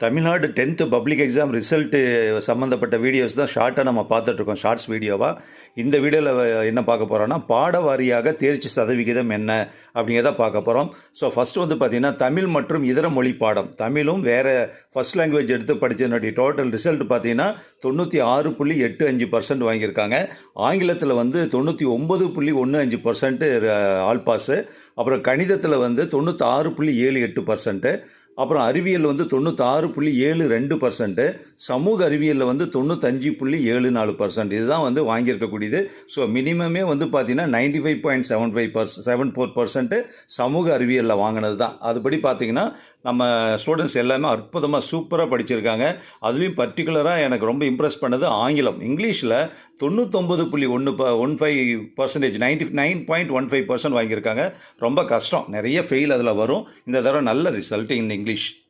Tamil Nadu tenth public exam result சம்மந்தப்பட்ட videos தான் ஷார்ட்டாக நம்ம பார்த்துட்ருக்கோம் ஷார்ட்ஸ் வீடியோவாக இந்த வீடியோவில் என்ன பார்க்க போகிறோன்னா பாட வாரியாக தேர்ச்சி சதவிகிதம் என்ன அப்படிங்கிறத பார்க்க போகிறோம் ஸோ ஃபஸ்ட்டு வந்து பார்த்திங்கன்னா தமிழ் மற்றும் இதர மொழி பாடம். தமிழும் வேறு ஃபஸ்ட் லாங்குவேஜ் எடுத்து படித்ததுனுடைய டோட்டல் ரிசல்ட் பார்த்தீங்கன்னா தொண்ணூற்றி ஆறு புள்ளி எட்டு அஞ்சு பர்சன்ட் வாங்கியிருக்காங்க. ஆங்கிலத்தில் வந்து தொண்ணூற்றி ஒம்பது புள்ளி ஒன்று அஞ்சு பர்சன்ட்டு ஆல் பாஸு அப்புறம் கணிதத்தில் வந்து தொண்ணூற்றி ஆறு புள்ளி ஏழு எட்டு பர்சன்ட்டு அப்புறம் அறிவியல் வந்து தொண்ணூத்தாறு புள்ளி ஏழு ரெண்டு பர்சன்ட்டு சமூக அறிவியலில் வந்து தொண்ணூத்தஞ்சு புள்ளி ஏழு நாலு பர்சன்ட் இதுதான் வந்து வாங்கியிருக்கக்கூடியது. ஸோ மினிமமே வந்து பார்த்தீங்கன்னா ninety five point seven five per seven four percent சமூக அறிவியலில் வாங்கினது தான் அதுபடி பார்த்தீங்கன்னா நம்ம ஸ்டூடெண்ட்ஸ் எல்லாமே அற்புதமாக சூப்பராக படிச்சிருக்காங்க. அதுலேயும் பர்டிகுலராக எனக்கு ரொம்ப இம்ப்ரெஸ் பண்ணது ஆங்கிலம். இங்கிலீஷில் தொண்ணூத்தொம்பது புள்ளி ஒன்று ப one five percentage ninety nine point one five percent வாங்கியிருக்காங்க. ரொம்ப கஷ்டம். நிறைய ஃபெயில் அதில் வரும். இந்த தடவை நல்ல ரிசல்ட் இன் English